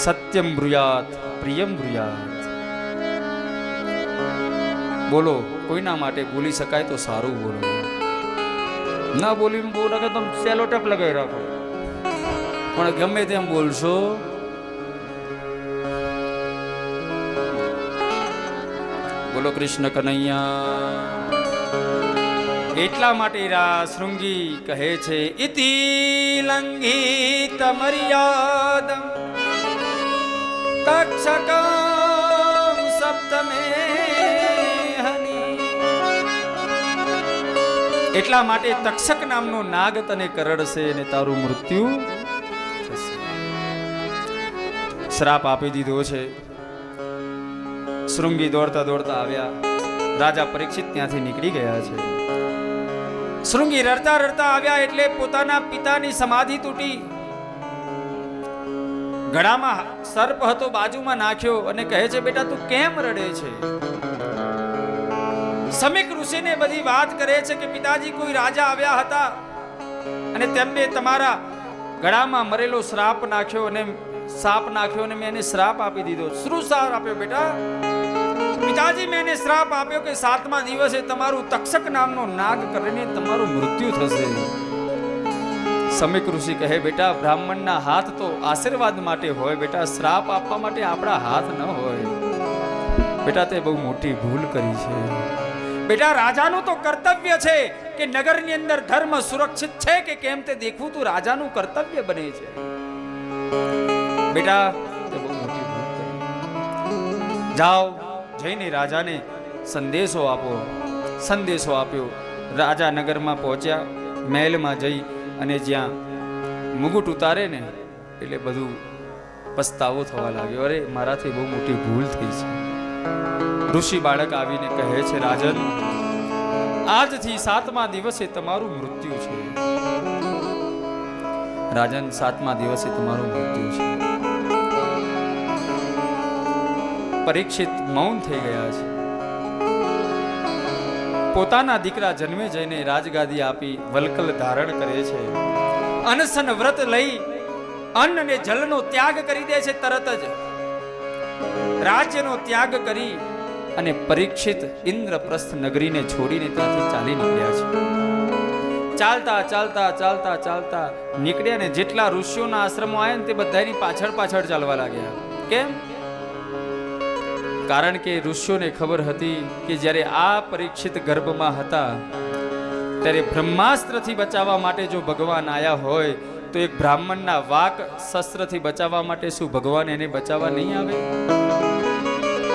સત્યમ બ્રુયાત પ્રિયમ બ્રુયાત બોલો કોઈના માટે બોલી શકાય તો સારું બોલો ના બોલીને બોલ કે તમે સેલો ટેપ લગાવી રાખો પણ ગમે તેમ બોલશો બોલો કૃષ્ણ કનૈયા એટલા માટે રા શૃંગી કહે છે ઇતિ લંઘિત મર્યાદમ તક્ષકમ સપ્તમે એટલા માટે તક્ષક નામનો નાગ તને કરડશે અને તારું મૃત્યુ શ્રાપ આપી દીધો છે. શૃંગી દોડતા દોડતા આવ્યા. રાજા પરીક્ષિત ત્યાંથી નીકળી ગયા છે. શૃંગી રડતા રડતા આવ્યા એટલે પોતાના પિતાની સમાધિ તૂટી. ગળામાં સર્પ હતો, બાજુમાં નાખ્યો અને કહે છે, બેટા, તું કેમ રડે છે? સમીક ઋષિને બધી વાત કરે છે કે પિતાજી કોઈ રાજા આવ્યા હતા અને તેમને તમારા ગળામાં મરેલો શ્રાપ નાખ્યો અને સાપ નાખ્યો અને મેં એને શ્રાપ આપી દીધો. શું આપ્યો બેટા? પિતાજી, મેં એને શ્રાપ આપ્યો કે સાતમા દિવસે તમારું તક્ષક નામનો નાગ કરીને તમારું મૃત્યુ થશે. સમીક ઋષિ કહે, બેટા, બ્રાહ્મણના હાથ તો આશીર્વાદ માટે હોય, બેટા, શ્રાપ આપવા માટે આપણા હાથ ન હોય. બેટા, તે બહુ મોટી ભૂલ કરી છે. બેટા, રાજાનું તો કર્તવ્ય છે કે નગરની અંદર ધર્મ સુરક્ષિત છે કે કેમ તે દેખવું તું રાજાનું કર્તવ્ય બને છે. બેટા, તે બહુ મોટી ભૂલ કરી. જાઓ, જઈને રાજાને સંદેશો આપો. સંદેશો આપ્યો. રાજા નગરમાં પહોંચ્યા, મહેલમાં જઈ અને જ્યાં મુગુટ ઉતારે ને, એટલે બધું પસ્તાવો થવા લાગ્યો. અરે, મારાથી બહુ મોટી ભૂલ થઈ છે. ઋષિ બાળક આવીને કહે છે, રાજન, આજથી સાતમા દિવસે તમારું મૃત્યુ છે. રાજન, સાતમા દિવસે તમારું મૃત્યુ છે. પરીક્ષિત મૌન થઈ ગયા છે. પોતાના દીકરા જન્મે જઈને રાજગાદી આપી વલકલ ધારણ કરે છે. અનસન વ્રત લઈ અન્ન ને જલનો ત્યાગ કરી દે છે તરત જ. રાજ્યનો ત્યાગ કરી અને પરીક્ષિત ઇન્દ્રપ્રસ્થ નગરીને છોડીને ત્યાંથી ચાલી નીકળ્યા છે. ચાલતા ચાલતા ચાલતા ચાલતા નીકળ્યા ને જેટલા ઋષિઓના આશ્રમો આવ્યા ને તે બધાની પાછળ પાછળ ચાલવા લાગ્યા. કેમ? કારણ કે ઋષિઓને ખબર હતી કે જ્યારે આ પરીક્ષિત ગર્ભમાં હતા, ત્યારે બ્રહ્માસ્ત્રથી બચાવવા માટે જો ભગવાન આવ્યા હોય, તો એક બ્રાહ્મણના વાક શસ્ત્રથી બચાવવા માટે શું ભગવાન એને બચાવવા નહીં આવે?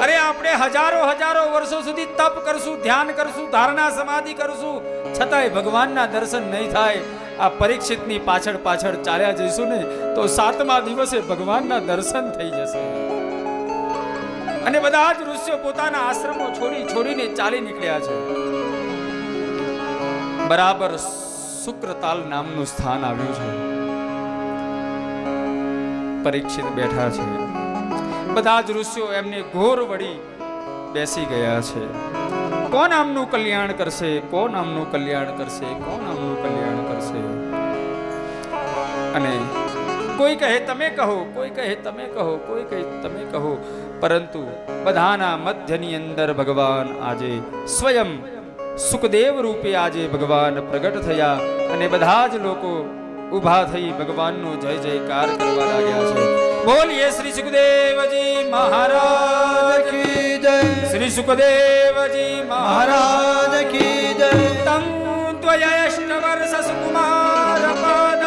અરે આપણે હજારો હજારો વર્ષો સુધી તપ કરશું, ધ્યાન કરશું, ધારણા સમાધિ કરશું, છતાંય ભગવાનના દર્શન નહીં થાય. આ પરીક્ષિતની પાછળ પાછળ ચાલ્યા જઈશું ને, તો સાતમા દિવસે ભગવાનના દર્શન થઈ જશે. અને બધા જ ઋષિઓ પોતાના આશ્રમો છોડી છોડીને ચાલી નીકળ્યા છે. બરાબર શુક્રતાલ નામનું સ્થાન આવ્યું છે. પરીક્ષિત બેઠા છે. બધા જ ઋષિઓ એમને ઘોર વળી બેસી ગયા છે. કોણ આમનું કલ્યાણ કરશે? કોણ આમનું કલ્યાણ કરશે? કોણ આમનું કલ્યાણ કરશે? અને કોઈ કહે, તમે કહો. કોઈ કહે, તમે કહો. કોઈ કહે, તમે કહો. પરંતુ બધાના મધ્યની અંદર ભગવાન આજે સ્વયં સુખદેવ રૂપે આજે ભગવાન પ્રગટ થયા અને બધા જ લોકો ઊભા થઈ ભગવાનનો જય જયકાર કરવા લાગ્યા છે. બોલીએ શ્રી સુખદેવજી મહારાજ કી જય. શ્રી સુખદેવજી મહારાજ કી જય. તમ ત્વયષ્ટ વર્ષ સુકુમાર પદ.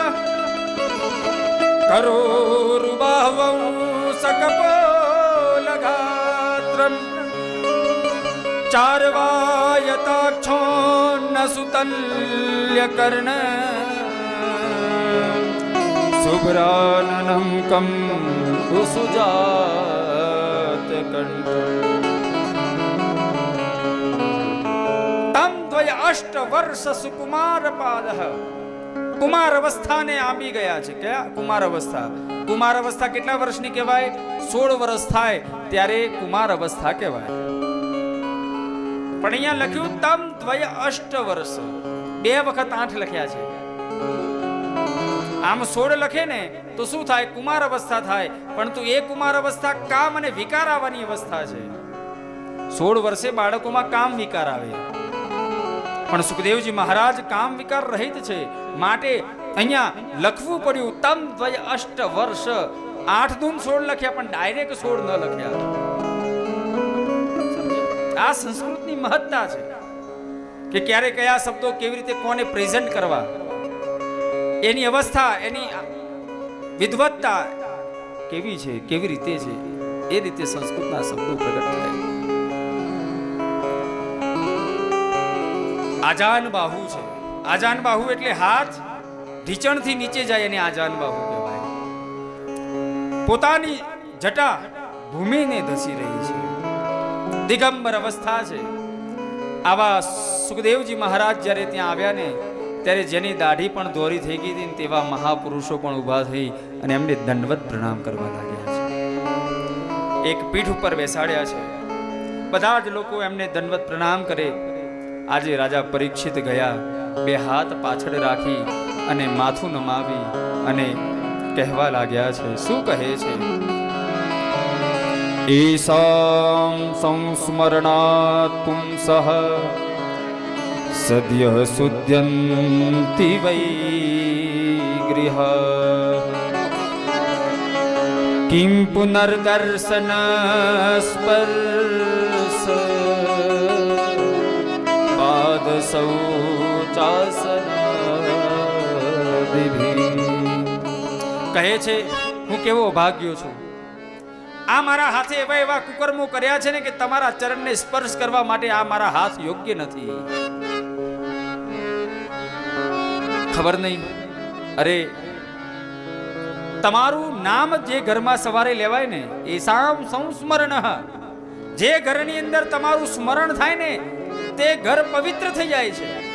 કરોરુબાહવં સકપોલગાત્રમ ચાર્વાયતાક્ષોન્ન સુતલ્ય કર્ણ શુભ્રાનനം કમ સુજાત કંઠ તમ કુમાર અવસ્થાને આંબી ગયા છે. કયા કુમાર અવસ્થા કુમાર અવસ્થા કેટલા વર્ષની કહેવાય? સોળ વર્ષ થાય ત્યારે કુમાર અવસ્થા કહેવાય. પણ અહીંયા લખ્યું, તમ દ્વય અષ્ટ વર્ષ. બે વખત આઠ લખ્યા છે. આમ સોળ લખે ને, તો શું થાય? કુમાર અવસ્થા થાય પરંતુ એ કુમાર અવસ્થા કામ અને વિકાર આવવાની અવસ્થા છે. સોળ વર્ષે બાળકોમાં કામ વિકાર આવે. પણ સુખદેવજી મહારાજ કામ વિકાર રહિત છે. માટે અહીંયા લખવું પડ્યું, તમ દ્વય અષ્ટ વર્ષ. આઠ દૂન સોળ લખ્યા, પણ ડાયરેક્ટ સોળ ન લખ્યા. આ સંસ્કૃતની મહત્તા છે. કે ક્યારે કયા શબ્દો કેવી રીતે કોને પ્રેઝન્ટ કરવા. એની અવસ્થા, એની વિદવત્તા કેવી છે, કેવી રીતે છે, એ રીતે સંસ્કૃતના શબ્દો પ્રગટ થાય. આજાન બાહુ છે. આજાન બાહુ એટલે હાથ, ઢીચણથી નીચે જાય એને આજાન બાહુ કહેવાય. પોતાની જટા ભૂમિને ધસી રહી છે. દિગંબર અવસ્થા છે. આવા સુખદેવજી મહારાજ જ્યારે ત્યાં આવ્યા ને, ત્યારે જેની દાઢી પણ દોરી થઈ ગઈ હતી તેવા મહાપુરુષો પણ ઊભા થઈ અને એમને દંડવત પ્રણામ કરવા લાગ્યા છે. એક પીઠ ઉપર બેસાડ્યા છે. બધા જ લોકો એમને દંડવત પ્રણામ કરે આજે રાજા પરીક્ષિત ગયા બે હાથ પાછળ રાખી અને માથું નમાવી અને કહેવા લાગ્યા છે શું કહે છે ईशां संस्मरणात् पुंसः सद्यः शुद्ध्यन्ति वै गृह किं पुनर्दर्शन કહે છે હું કેવો ભાગ્યો છું આ મારા હાથે એવા એવા કુકર્મો કર્યા છે ને કે તમારા ચરણને સ્પર્શ કરવા માટે આ મારા હાથ યોગ્ય નથી ખબર નહીં અરે તમારું નામ જે ઘરમાં સવારે લેવાય ને એ સામ સંસ્મરણ જે ઘરની અંદર તમારું સ્મરણ થાય ને તે ઘર પવિત્ર થઈ જાય છે.